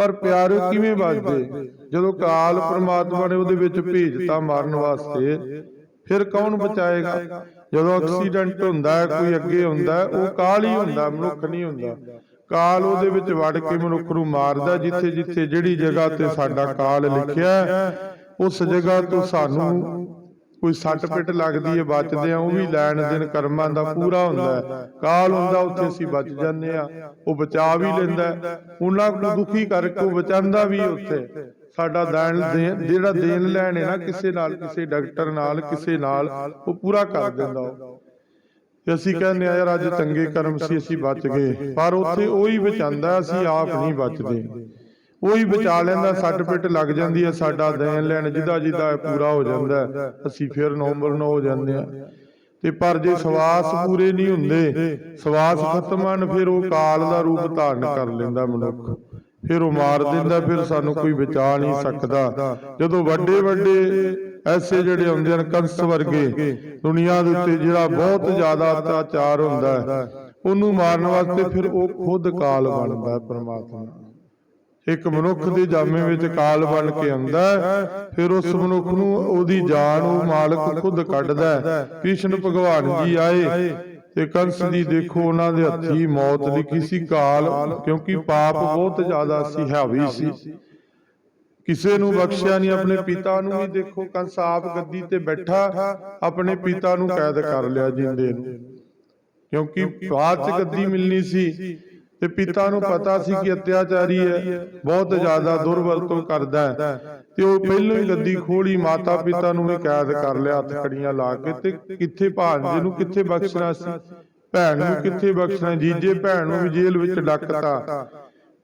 ਪਰ ਪਿਆਰੇ ਕਿਵੇਂ ਬਚਦੇ ਜਦੋਂ ਕਾਲ ਪ੍ਰਮਾਤਮਾ ਨੇ ਉਹਦੇ ਵਿੱਚ ਭੇਜਤਾ ਮਾਰਨ ਵਾਸਤੇ ਫਿਰ ਕੌਣ ਬਚਾਏਗਾ? ਜਦੋਂ ਐਕਸੀਡੈਂਟ ਹੁੰਦਾ ਹੈ ਕੋਈ ਅੱਗੇ ਹੁੰਦਾ ਉਹ ਕਾਲ ਹੀ ਹੁੰਦਾ ਮਨੁੱਖ ਨਹੀਂ ਹੁੰਦਾ। ਕਾਲ ਉਹਦੇ ਵਿੱਚ ਵੜ ਕੇ ਮਨੁੱਖ ਨੂੰ ਮਾਰਦਾ ਜਿੱਥੇ ਜਿੱਥੇ ਜਿਹੜੀ ਜਗ੍ਹਾ ਤੇ ਸਾਡਾ ਕਾਲ ਲਿਖਿਆ ਉਸ ਜਗ੍ਹਾ ਤੋਂ ਸਾਨੂੰ ਕੋਈ ਸੱਟ ਪਿੱਟ ਲੱਗਦੀ ਹੈ ਬਚਦੇ ਆ ਉਹ ਵੀ ਲੈਣ ਦੇਣ ਕਰਮਾਂ ਦਾ ਪੂਰਾ ਹੁੰਦਾ ਹੈ। ਕਾਲ ਹੁੰਦਾ ਉੱਥੇ ਅਸੀਂ ਬਚ ਜਾਂਦੇ ਆ ਉਹ ਬਚਾ ਵੀ ਲੈਂਦਾ। ਉਹਨਾਂ ਨੂੰ ਦੁਖੀ ਕਰਕੇ ਉਹ ਬਚਾਉਂਦਾ ਵੀ ਉੱਥੇ। ਸਾਡਾ ਦੇਣ- ਜਿਹੜਾ ਦੇਣ ਲੈਣ ਹੈ ਨਾ ਕਿਸੇ ਨਾਲ ਕਿਸੇ ਡਾਕਟਰ ਨਾਲ ਕਿਸੇ ਨਾਲ ਉਹ ਪੂਰਾ ਕਰ ਦਿੰਦਾ ਉਹ। ਤੇ ਅਸੀਂ ਕਹਿੰਦੇ ਆ ਯਾਰ ਅੱਜ ਚੰਗੇ ਕਰਮ ਸੀ ਅਸੀਂ ਬਚ ਗਏ। ਪਰ ਉੱਥੇ ਉਹੀ ਬਚਾਉਂਦਾ ਅਸੀਂ ਆਪ ਨਹੀਂ ਬਚਦੇ। ਉਹੀ ਬਚਾ ਲੈਂਦਾ ਸੱਟ ਪਿੱਟ ਲੱਗ ਜਾਂਦੀ ਹੈ ਸਾਡਾ ਦੇਣ ਲੈਣ ਜਿਹਦਾ ਜਿਹਦਾ ਪੂਰਾ ਹੋ ਜਾਂਦਾ ਅਸੀਂ ਫਿਰ ਨੰਬਰ 9 ਹੋ ਜਾਂਦੇ ਆ ਤੇ ਪਰ ਜੇ ਸਵਾਸ ਪੂਰੇ ਨਹੀਂ ਹੁੰਦੇ ਸਵਾਸ ਖਤਮ ਹਨ ਫਿਰ ਉਹ ਕਾਲ ਦਾ ਰੂਪ ਧਾਰਨ ਕਰ ਲੈਂਦਾ ਮਨੁੱਖ। ਫਿਰ ਉਹ ਮਾਰ ਦਿੰਦਾ ਫਿਰ ਸਾਨੂੰ ਕੋਈ ਬਚਾ ਨਹੀਂ ਸਕਦਾ। ਜਦੋਂ ਵੱਡੇ ਵੱਡੇ ਐਸੇ ਜਿਹੜੇ ਹੁੰਦੇ ਹਨ ਕੰਸ ਵਰਗੇ ਦੁਨੀਆ ਦੇ ਉੱਤੇ ਜਿਹੜਾ ਬਹੁਤ ਜ਼ਿਆਦਾ ਅਤਿਆਚਾਰ ਹੁੰਦਾ ਉਹਨੂੰ ਮਾਰਨ ਵਾਸਤੇ ਫਿਰ ਉਹ ਖੁਦ ਕਾਲ ਬਣਦਾ ਹੈ। ਪ੍ਰਮਾਤਮਾ ਇੱਕ ਮਨੁੱਖ ਦੇ ਜਾਮੇ ਵਿੱਚ ਕਾਲ ਬਣ ਕੇ ਆਉਂਦਾ ਫਿਰ ਉਸ ਮਨੁੱਖ ਨੂੰ ਉਹਦੀ ਜਾਨ ਉਹ ਮਾਲਕ ਖੁਦ ਕੱਢਦਾ ਕ੍ਰਿਸ਼ਨ ਭਗਵਾਨ ਜੀ ਆਏ ਤੇ ਕੰਸ ਦੀ ਦੇਖੋ ਉਹਨਾਂ ਦੇ ਹੱਥੀ ਮੌਤ ਲਿਖੀ ਸੀ ਕਾਲ ਕਿਉਂਕਿ ਪਾਪ ਬਹੁਤ ਜ਼ਿਆਦਾ ਸੀ ਹਾਵੀ ਸੀ। ਕਿਸੇ ਨੂੰ ਬਖਸ਼ਿਆ ਨਹੀਂ ਆਪਣੇ ਪਿਤਾ ਨੂੰ ਵੀ ਦੇਖੋ ਕੰਸ ਆਪ ਗੱਦੀ ਤੇ ਬੈਠਾ ਆਪਣੇ ਪਿਤਾ ਨੂੰ ਕੈਦ ਕਰ ਲਿਆ ਜਿੰਦੇ ਨੂੰ। ਕਿਉਂਕਿ ਬਾਅਦ ਚ ਗੱਦੀ ਮਿਲਣੀ ਸੀ। ਤੇ ਪਿਤਾ ਨੂੰ ਪਤਾ ਸੀ ਕਿ ਅਤਿਆਚਾਰੀ ਹੈ ਬਹੁਤ ਜ਼ਿਆਦਾ ਦੁਰਵਰਤੋਂ ਕਰਦਾ ਹੈ। ਤੇ ਉਹ ਪਹਿਲਾਂ ਹੀ ਗੱਦੀ ਖੋਲੀ ਮਾਤਾ ਪਿਤਾ ਨੂੰ ਵੀ ਕੈਦ ਕਰ ਲਿਆ ਹੱਥ ਕੜੀਆਂ ਲਾ ਕੇ ਤੇ ਕਿੱਥੇ ਭਾਂਜੇ ਨੂੰ ਕਿੱਥੇ ਬਖਸ਼ਣਾ ਸੀ? ਭੈਣ ਨੂੰ ਕਿੱਥੇ ਬਖਸ਼ਣਾ ਜੀਜੇ ਭੈਣ ਨੂੰ ਵੀ ਜੇਲ੍ਹ ਵਿੱਚ ਡੱਕਤਾ।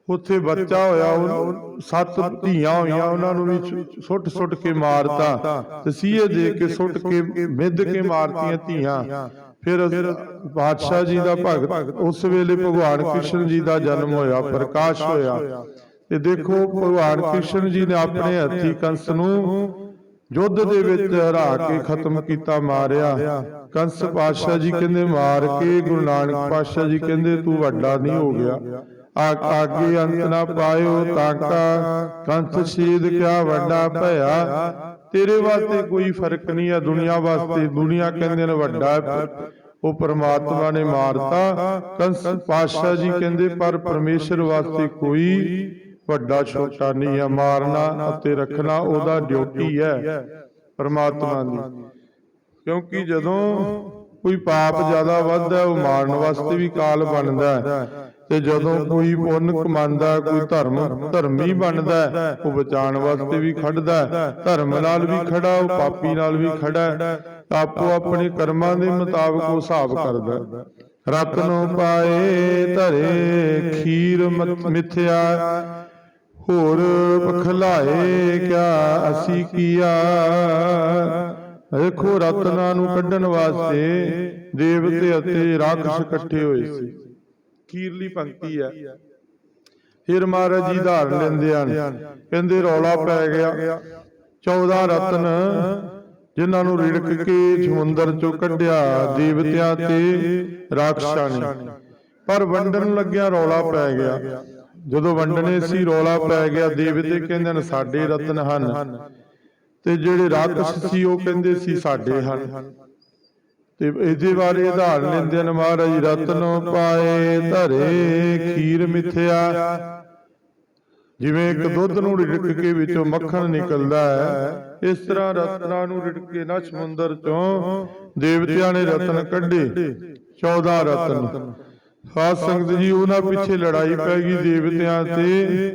ਉੱਥੇ ਬੱਚਾ ਹੋਇਆ ਉਹ ਸੱਤ ਧੀਆਂ ਹੋਈਆਂ ਉਹਨਾਂ ਨੂੰ ਵੀ ਸੁੱਟ ਸੁੱਟ ਕੇ ਮਾਰਤਾ। ਤੇ ਸੀਏ ਦੇ ਕੇ ਸੁੱਟ ਕੇ ਮਿੱਧ ਕੇ ਮਾਰਤੀਆਂ ਧੀਆਂ। ਫਿਰ ਬਾਦਸ਼ਾਹ ਜੀ ਦਾ ਭਗਤ ਉਸ ਵੇਲੇ ਭਗਵਾਨ ਕ੍ਰਿਸ਼ਨ ਜੀ ਦਾ ਜਨਮ ਹੋਇਆ, ਪ੍ਰਕਾਸ਼ ਹੋਇਆ। ਤੇ ਦੇਖੋ, ਭਗਵਾਨ ਕ੍ਰਿਸ਼ਨ ਜੀ ਨੇ ਆਪਣੇ ਹੱਥੀ ਕੰਸ ਨੂੰ ਯੁੱਧ ਦੇ ਵਿੱਚ ਹਰਾ ਕੇ ਖਤਮ ਕੀਤਾ, ਮਾਰਿਆ। ਕੰਸ ਪਾਤਸ਼ਾਹ ਜੀ ਕਹਿੰਦੇ, ਮਾਰ ਕੇ ਗੁਰੂ ਨਾਨਕ ਪਾਤਸ਼ਾਹ ਜੀ ਕਹਿੰਦੇ, ਤੂੰ ਵੱਡਾ ਨਹੀਂ ਹੋ ਗਿਆ। ਆ ਆਗੇ ਅੰਤ ਨਾ ਪਾਇਓ ਤਾਂਕਾ ਕੰਸ ਸ਼ੀਦ ਕਿਆ ਵੱਡਾ ਭਇਆ। ਤੇਰੇ ਵਾਸਤੇ ਕੋਈ ਫ਼ਰਕ ਨਹੀਂ ਆ, ਦੁਨੀਆ ਵਾਸਤੇ ਦੁਨੀਆ ਕਹਿੰਦੇ ਨੇ ਵੱਡਾ ਹੈ। ਉਹ ਪਰਮਾਤਮਾ ਨੇ ਮਾਰਤਾ। ਕੰਸ ਪਾਤਸ਼ਾਹ ਜੀ ਕਹਿੰਦੇ, ਪਰ ਪਰਮੇਸ਼ਰ ਵਾਸਤੇ ਕੋਈ ਵੱਡਾ, ਛੋਟਾ ਨਹੀਂ ਹੈ ਮਾਰਨਾ ਅਤੇ ਰੱਖਣਾ ਉਹਦਾ ਡਿਊਟੀ ਹੈ ਪਰਮਾਤਮਾ ਦੀ। ਕਿਉਂਕਿ ਜਦੋਂ ਕੋਈ ਪਾਪ ਜ਼ਿਆਦਾ ਵੱਧਦਾ ਉਹ ਮਾਰਨ ਵਾਸਤੇ ਵੀ ਕਾਲ ਬਣਦਾ ਹੈ। ਤੇ ਜਦੋਂ ਕੋਈ ਪੁੰਨ ਕਮਾਉਂਦਾ ਕੋਈ ਧਰਮ ਧਰਮੀ ਬਣਦਾ ਉਹ ਬਚਾਉਣ ਵਾਸਤੇ ਵੀ ਖੜਦਾ ਧਰਮ ਨਾਲ ਵੀ ਖੜਾ ਉਹ ਪਾਪੀ ਨਾਲ ਵੀ ਖੜਾ। ਆਪੋ ਆਪਣੇ ਕਰਮਾਂ ਦੇ ਮੁਤਾਬਕ ਉਹ ਹਿਸਾਬ ਕਰਦਾ। ਰਤਨ ਪਾਏ ਧਰੇ ਖੀਰ ਮਿਥਿਆ ਹੋਰ ਪਖਲਾਏ ਕਿਆ ਅਸੀਂ ਕੀਆ? ਦੇਖੋ ਰਤਨਾਂ ਨੂੰ ਕੱਢਣ ਵਾਸਤੇ ਦੇਵਤੇ ਅਤੇ ਰਾਖਸ਼ ਇਕੱਠੇ ਹੋਏ ਸੀ। ਖੀਰਲੀ ਪੰਕਤੀ ਹੈ ਫਿਰ ਮਹਾਰਾਜ ਜੀ ਧਾਰਨ ਲੈਂਦੇ ਹਨ। ਕਹਿੰਦੇ ਰੌਲਾ ਪੈ ਗਿਆ। 14 ਰਤਨ ਜਿਨ੍ਹਾਂ ਨੂੰ ਰਿੜਕ ਕੇ ਸਮੁੰਦਰ ਚੋਂ ਕੱਢਿਆ। ਦੇਵਤਿਆਂ ਤੇ ਰਾਖਸ਼ਾਂ ਨੇ ਪਰ ਵੰਡਣ ਲੱਗਿਆ ਰੌਲਾ ਪੈ ਗਿਆ। ਜਦੋਂ ਵੰਡਣੇ ਸੀ ਰੌਲਾ ਪੈ ਗਿਆ। ਦੇਵਤੇ ਕਹਿੰਦੇ ਨੇ ਸਾਡੇ ਰਤਨ ਹਨ। ਤੇ ਜਿਹੜੇ ਰਾਖਸ਼ ਸੀ ਉਹ ਕਹਿੰਦੇ ਸੀ ਸਾਡੇ ਹਨ। ਤੇ ਇਹਦੇ ਬਾਰੇ ਉਦਾਹਰਨ ਲੈਂਦੇ ਨੇ ਮਹਾਰਾਜ, ਰਤਨ ਪਾਏ ਧਰੇ ਖੀਰ ਮਿਥਿਆ ਜਿਵੇਂ ਇੱਕ ਦੁੱਧ ਨੂੰ ਰਿੜਕ ਕੇ ਵਿੱਚੋਂ ਮੱਖਣ ਨਿਕਲਦਾ ਹੈ, ਇਸ ਤਰ੍ਹਾਂ ਰਤਨਾਂ ਨੂੰ ਰਿੜਕ ਕੇ ਨਾ ਸਮੁੰਦਰ ਚੋਂ ਦੇਵਤਿਆਂ ਨੇ ਰਤਨ ਕੱਢੇ 14 ਰਤਨ। ਖਾਸ ਸੰਗਤ ਜੀ, ਉਹਨਾਂ ਪਿੱਛੇ ਲੜਾਈ ਪੈ ਗਈ ਦੇਵਤਿਆਂ ਤੇ,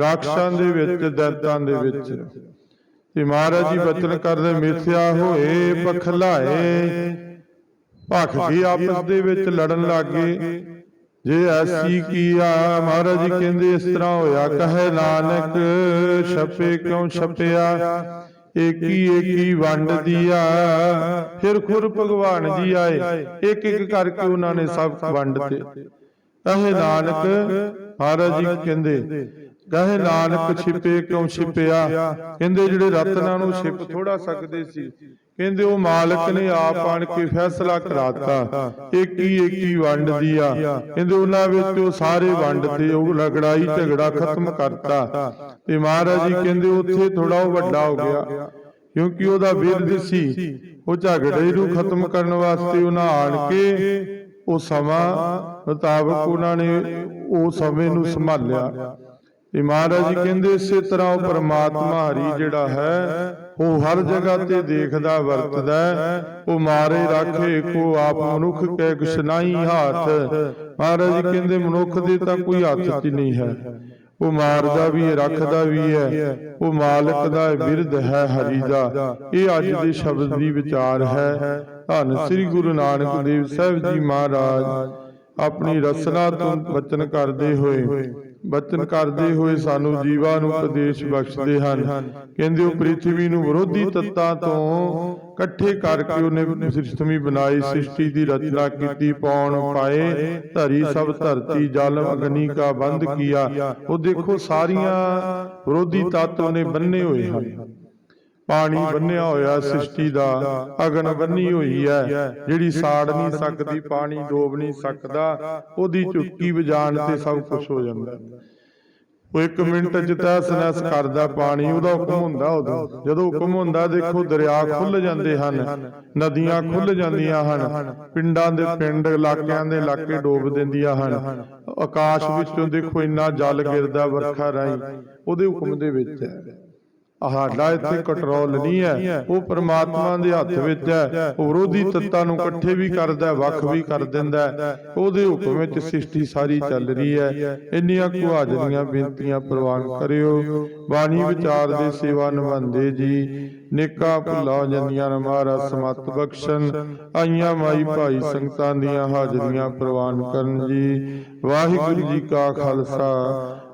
ਰਾਖਸ਼ਾਂ ਦੇ ਵਿੱਚ, ਦੈਤਾਂ ਦੇ ਵਿੱਚ। ਤੇ ਮਹਾਰਾਜ ਜੀ, ਬਚਨ ਕਰਦੇ, ਮਿਥਿਆ ਹੋਏ, ਪਖਲਾਏ ਭਖ ਗਏ ਆਪਸ ਦੇ ਵਿੱਚ ਲੜਨ ਲੱਗੇ ਜੇ ਐਸੀ ਕੀਆ ਮਹਾਰਾਜ ਜੀ ਕਹਿੰਦੇ ਇਸ ਤਰ੍ਹਾਂ ਹੋਇਆ। ਕਹੇ ਨਾਨਕ ਛਪੇ ਕਿਉਂ ਛਪਿਆ? ਏਕੀ ਏਕੀ ਵੰਡ ਦੀਆ ਫਿਰ ਖੁਰ ਭਗਵਾਨ ਜੀ ਆਏ। ਇੱਕ ਇੱਕ ਕਰਕੇ ਉਹਨਾਂ ਨੇ ਸਭ ਵੰਡ ਤੇ ਕਹੇ ਨਾਨਕ ਮਹਾਰਾਜ ਜੀ ਕਹਿੰਦੇ ਕਹੇ ਨਾਨਕ ਛਿਪੇ ਕਿਉਂ ਛਿਪਿਆ? ਕਹਿੰਦੇ ਜਿਹੜੇ ਰਤਨਾਂ ਨੂੰ ਛਿਪ ਥੋੜਾ ਸਕਦੇ ਸੀ ਕਹਿੰਦੇ ਉਹ ਮਾਲਕ ਨੇ ਆਪ ਆਣ ਕੇ ਫੈਸਲਾ ਕਰਾਤਾ। ਏਕੀ ਏਕੀ ਵੰਡ ਦੀਆ। ਕਹਿੰਦੇ ਉਹਨਾਂ ਵਿੱਚ ਉਹ ਸਾਰੇ ਵੰਡ ਤੇ ਉਹ ਲੜਾਈ ਝਗੜਾ ਖਤਮ ਕਰਤਾ। ਤੇ ਮਹਾਰਾਜ ਜੀ ਕਹਿੰਦੇ ਉੱਥੇ ਥੋੜਾ ਉਹ ਵੱਡਾ ਹੋ ਗਿਆ। ਕਿਉਂਕਿ ਉਹਦਾ ਵਿਰਧ ਸੀ। ਉਹ ਝਗੜੇ ਨੂੰ ਖਤਮ ਕਰਨ ਵਾਸਤੇ ਉਹਨਾਂ ਆਣ ਕੇ ਉਹ ਸਮਾਂ ਮੁਤਾਬਕ ਉਹਨਾਂ ਨੇ ਉਹ ਸਮੇਂ ਨੂੰ ਸੰਭਾਲਿਆ। ਤੇ ਮਹਾਰਾਜ ਜੀ ਕਹਿੰਦੇ ਇਸੇ ਤਰ੍ਹਾਂ ਉਹ ਪਰਮਾਤਮਾ ਹਰੀ ਜਿਹੜਾ ਹੈ ਉਹ ਹਰ ਜਗ੍ਹਾ ਤੇ ਦੇਖਦਾ ਵਰਤਦਾ। ਉਹ ਮਾਰੇ ਰਾਖੇ ਕੋ ਆਪ ਮਨੁੱਖ ਕੈ ਕੁਛ ਨਹੀਂ ਹੱਥ। ਮਹਾਰਾਜ ਜੀ ਕਹਿੰਦੇ ਮਨੁੱਖ ਦੇ ਤਾਂ ਕੋਈ ਹੱਥ 'ਚ ਨਹੀਂ ਹੈ। ਉਹ ਮਾਰਦਾ ਵੀ ਹੈ ਰੱਖਦਾ ਵੀ ਹੈ। ਉਹ ਮਾਲਕ ਦਾ ਬਿਰਧ ਹੈ ਹਰੀ ਦਾ। ਇਹ ਅੱਜ ਦੇ ਸ਼ਬਦ ਦੀ ਵਿਚਾਰ ਹੈ। ਧੰਨ ਸ੍ਰੀ ਗੁਰੂ ਨਾਨਕ ਦੇਵ ਸਾਹਿਬ ਜੀ ਮਹਾਰਾਜ। ਆਪਣੀ ਰਸਨਾ ਤੋਂ ਬਚਨ ਕਰਦੇ ਹੋਏ ਬਚਨ ਕਰਦੇ ਹੋਏ ਸਾਨੂੰ ਜੀਵਾਂ ਨੂੰ ਉਪਦੇਸ਼ ਬਖਸ਼ਦੇ ਹਨ। ਕਹਿੰਦੇ ਉਹ ਪ੍ਰithvi ਨੂੰ ਵਿਰੋਧੀ ਤੱਤਾਂ ਤੋਂ ਇਕੱਠੇ ਕਰਕੇ ਉਹਨੇ ਸ੍ਰਿਸ਼ਟੀ ਬਣਾਈ ਸ੍ਰਿਸ਼ਟੀ ਦੀ ਰਚਨਾ ਕੀਤੀ ਪੌਣ ਪਾਏ ਧਰੀ ਸਭ ਧਰਤੀ ਜਲ ਅਗਨੀ ਕਾ ਬੰਦ ਕੀਆ। ਉਹ ਦੇਖੋ ਸਾਰੀਆਂ ਵਿਰੋਧੀ ਤੱਤ ਉਹਨੇ ਬੰਨੇ ਹੋਏ ਹਨ। ਪਾਣੀ ਬੰਨਿਆ ਹੋਇਆ ਸ੍ਰਿਸ਼ਟੀ ਦਾ ਅਗਨ ਬੰਨੀ ਹੋਈ ਹੈ। ਜਿਹੜੀ ਸਾੜ ਨਹੀਂ ਸਕਦੀ ਪਾਣੀ ਡੋਬ ਨਹੀਂ ਸਕਦਾ ਉਹਦੀ ਚੁੱਕੀ ਵਜਾਣ ਤੇ ਸਭ ਕੁਝ ਹੋ ਜਾਂਦਾ। ਉਹ ਇੱਕ ਮਿੰਟ ਚ ਤਹਿਸ ਨਹਿਸ ਕਰਦਾ ਪਾਣੀ ਉਹਦਾ ਹੁਕਮ ਹੁੰਦਾ ਉਦੋਂ। ਜਦੋਂ ਹੁਕਮ ਹੁੰਦਾ ਦੇਖੋ ਦਰਿਆ ਖੁੱਲ ਜਾਂਦੇ ਹਨ ਨਦੀਆਂ ਖੁੱਲ ਜਾਂਦੀਆਂ ਹਨ। ਪਿੰਡਾਂ ਦੇ ਪਿੰਡ ਇਲਾਕਿਆਂ ਦੇ ਇਲਾਕੇ ਡੋਬ ਦਿੰਦੀਆਂ ਹਨ। ਆਕਾਸ਼ ਵਿੱਚੋਂ ਦੇਖੋ ਇੰਨਾ ਜਲ ਗਿਰਦਾ ਵਰਖਾ ਰਾਈ ਉਹਦੇ ਹੁਕਮ ਦੇ ਵਿੱਚ ਹੈ ਸਾਡਾ ਇੱਥੇ ਕੰਟਰੋਲ ਨਹੀਂ ਹੈ। ਉਹ ਪ੍ਰਮਾਤਮਾ ਦੇ ਹੱਥ ਵਿੱਚ ਹੈ। ਉਹ ਵਿਰੋਧੀ ਤੱਤਾਂ ਨੂੰ ਇਕੱਠੇ ਵੀ ਕਰਦਾ ਵੱਖ ਵੀ ਕਰ ਦਿੰਦਾ। ਉਹਦੇ ਹੁਕਮ ਵਿੱਚ ਸ੍ਰਿਸ਼ਟੀ ਸਾਰੀ ਚੱਲ ਰਹੀ ਹੈ। ਇੰਨੀਆਂ ਕੁ ਹਾਜ਼ਰੀਆਂ ਬੇਨਤੀਆਂ ਪ੍ਰਵਾਨ ਕਰਿਓ। ਬਾਣੀ ਵਿਚਾਰ ਦੇ ਸੇਵਾ ਨਿਭਾਉਂਦੇ ਜੀ। ਨੇਕਾਂ ਭੁੱਲਾਂ ਜਾਂਦੀਆਂ ਨੇ ਮਹਾਰਾਜ ਸਮਤ ਬਖਸ਼ਣ। ਆਈਆਂ ਮਾਈ ਭਾਈ ਸੰਗਤਾਂ ਦੀਆਂ ਹਾਜ਼ਰੀਆਂ ਪ੍ਰਵਾਨ ਕਰਨ ਜੀ। ਵਾਹਿਗੁਰੂ ਜੀ ਕਾ ਖਾਲਸਾ।